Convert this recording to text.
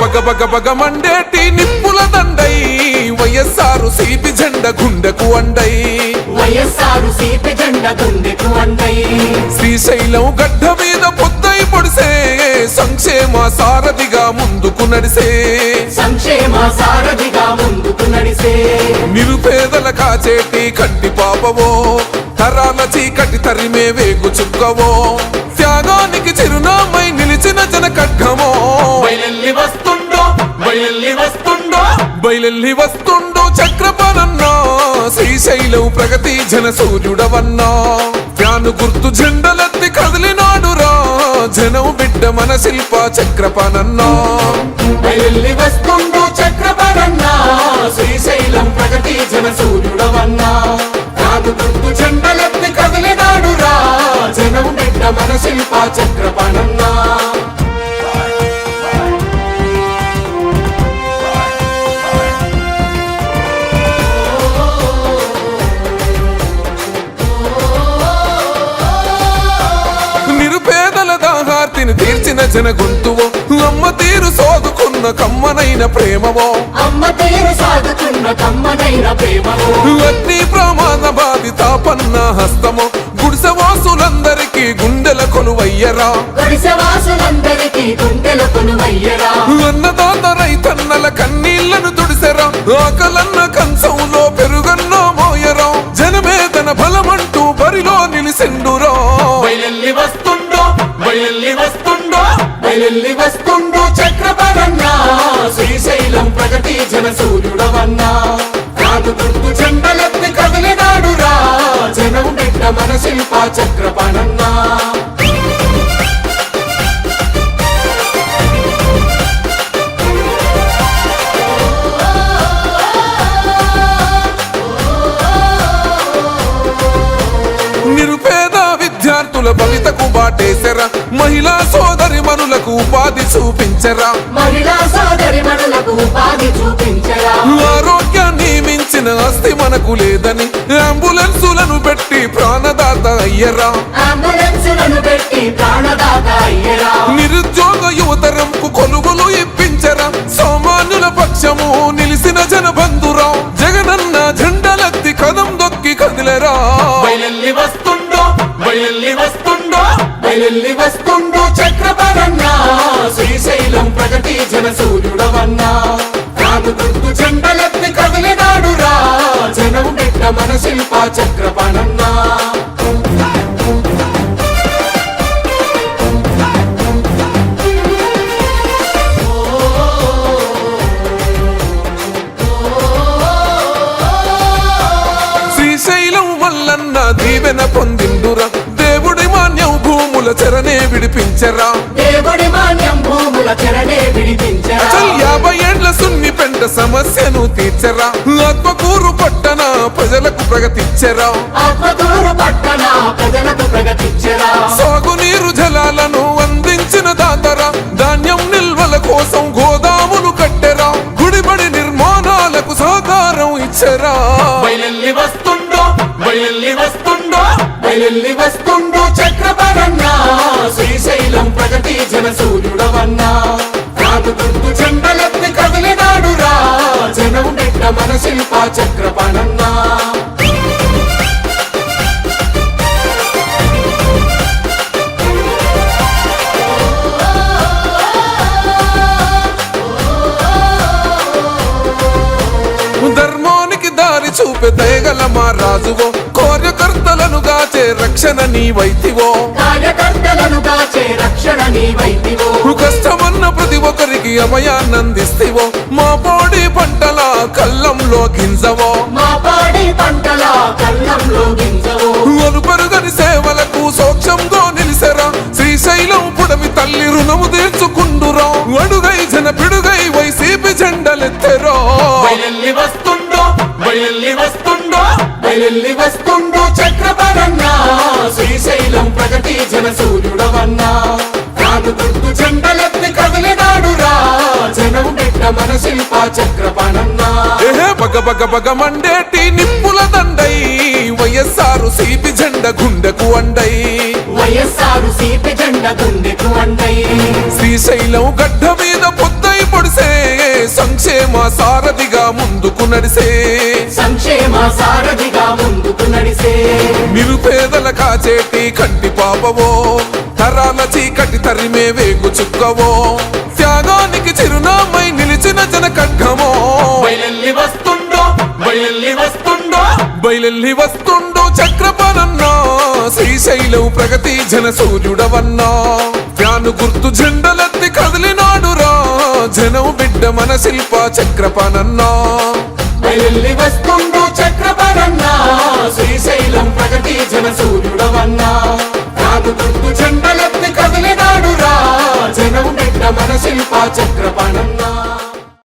బగ బగ మండేటి నిప్పుల దండై వైఎస్ఆర్ సిపి జెండ గుండెకు అండై. వైఎస్ఆరు సీపి జెండ గుండెకు అండై. శ్రీశైలం గడ్డ మీద పొద్దై పొడిసే సంక్షేమ సారథిగా ముందుకు నడిసే. సంక్షేమ సారథిగా ముందుకు నడిసే. నిరుపేదల కాచేటి కంటి పాపవో తరాల చీకటి తరిమే వేగు చుక్కవో. త్యాగానికి చిరునామై నిలిచిన జన ఖడ్గమో బయలెల్లి వస్తుండో బయలెల్లి వస్తుండో చక్రపాలన్నా శ్రీశైలం ప్రగతి జన సూర్యుడవన్నా. ఫ్యాను గుర్తు జెండలెత్తి కదిలినాడురా జనం బిడ్డ మన శిల్ప చక్రపానన్నా. బయలెల్లి వస్తుండో చక్రపరన్నా శ్రీశైలం ప్రగతి జన సూర్యుడవన్నా. కాదు గుర్తు చెండలెత్తి కదిలినాడురా జనం బిడ్డ మన శిల్ప చక్రపణన్నా దాహార్తిని తీర్చిన జన గొంతువో అమ్మ తీరు సోదుకున్న కమ్మనైన ప్రేమవో. అమ్మ తీరు సాగుతున్న కమ్మనైన ప్రేమలో అగ్ని ప్రమాద బాధిత పన్న హస్తమో గుడిసెవాసులందరికీ గుండెల కొలువయ్యరా. గుడిసెవాసులందరికీ గుండెల కొనువయ్యరా అన్నదాత రైతన్నల కన్నీళ్ళను తుడిసెరా ఆకలన్న కంచంలో పెరుగన్న మోయరా. జనమే తన బలమంటూ బరిలో నిలిసిండురా. వస్తుండో బయలెల్లి వస్తుండో బయలెల్లి వస్తుండో చక్రపరన్నా శ్రీశైలం ప్రగతి జన సూర్యుడవన్నా. కాదు గుర్తు చెండలెత్తి కదిలినాడురా. జనం బిడ్డ మన శిల్ప చక్రపణన్నా. మనులకు ఉపాధి చూపించరా. మహిళా సోదరి మనులకు ఉపాధి చూపించరా. ఆరోగ్యాన్ని మించిన ఆస్తి మనకు లేదని అంబులెన్సులను పెట్టి ప్రాణదాత అయ్యరా. అంబులెన్సులను పెట్టి ప్రాణదాత అయ్యరా. నిరుద్యోగ యువతరంకు కొలువులు ఇప్పించరా. సామాన్యుల పక్షము నిలిసిన జన బంధురా జగనన్న జెండలెత్తి కదం దొక్కి కదిలరా. బయలెల్లి వస్తుండో వస్తుండు చక్రపరన్నా శ్రీశైలం ప్రగతి జన సూర్యుడవన్నా. కాదు గుర్తు చెండలెత్తి కదిలినాడురా జనం పెట్ట మన శిల్ప భూముల చెరనే విడిపించరా. దేవుడి మాన్యం భూముల చెరనే విడిపించరా. అసలు యాభై ఏండ్ల సున్ని పెంట సమస్యను తీర్చరా. ఆత్మకూరు పట్టణ ప్రజలకు ప్రగతిచ్చరా ఆత్మకూరు పట్టణ ప్రజలకు ప్రగతించరా. సాగునీరు జలాలను అందించిన దాతరా. ధాన్యం నిల్వల కోసం గోదాములు కట్టెరా. గుడిబడి నిర్మాణాలకు సహకారం ఇచ్చరా. బయలెల్లి వస్తుండో బయలెల్లి వస్తుండో బయలెల్లి సూర్యుడవన్నా రాదు గుర్తు చెండలెత్తి కదిలినాడురా. జనం నెట్ట మన శిల్ప చక్రపణన్నా. ధర్మానికి దారి చూపే దయగల మా రాజువో? కార్యకర్తలను గాచే రక్షణ నీ వైతివో కార్యకర్తలను కాచే రక్షణ నీవైతివో. కష్టమన్న ప్రతి ఒక్కరికి అభయాన్నందిస్తేవో మా పాడి పంటల కళ్ళంలో గింజవో. మా పాడి పంటల కళ్ళంలో గింజవో. అలుపెరుగని సేవలకు సోక్షంగా నిలిసెరా. శ్రీశైలం పుడమి తల్లి రుణము తీర్చుకుండురా బయలెల్లి వస్తుండో చక్రపరన్నా శ్రీశైలం ప్రగతి జన సూర్యుడవన్నా. కాదు గుర్తు చెండలెత్తి కదిలినాడురా. జనం బిడ్డ మన శిల్ప చక్రపణన్నా. బగ బగ బగ మండేటి నిప్పుల దండై. వైఎస్ఆర్ సిపి జెండ గుండెకు అండై. వైఎస్ఆర్ సీపి జెండ గుండెకు అండై. శ్రీశైలం గడ్డ మీద ముడిసే సంక్షేమ సారథిగా ముందుకు నడిసే. సంక్షేమ సారథిగా ముందుకు నడిసే. నిరుపేదల కాచేటి కంటి పాపవో తరాల చీకటి తరిమే వేగు చుక్కవో త్యాగానికి చిరునామై నిలిచిన జన ఖడ్గమో బయలెల్లి వస్తుండో బయలెల్లి వస్తుండో. బయలెల్లి వస్తుండు చక్రపాలన్నా శ్రీశైలం ప్రగతి జన సూర్యుడవన్నా. ఫ్యాను గుర్తు జెండలెత్తి కదిలినాడురా జనం బిడ్డ మన శిల్ప చక్రపానన్నా. బయలెల్లి వస్తుండో చక్రపరన్నా శ్రీశైలం ప్రగతి జన సూర్యుడవన్నా. రాదు గుర్తు చెండలెత్తి కదిలినాడురా. జనం బిడ్డ మన శిల్ప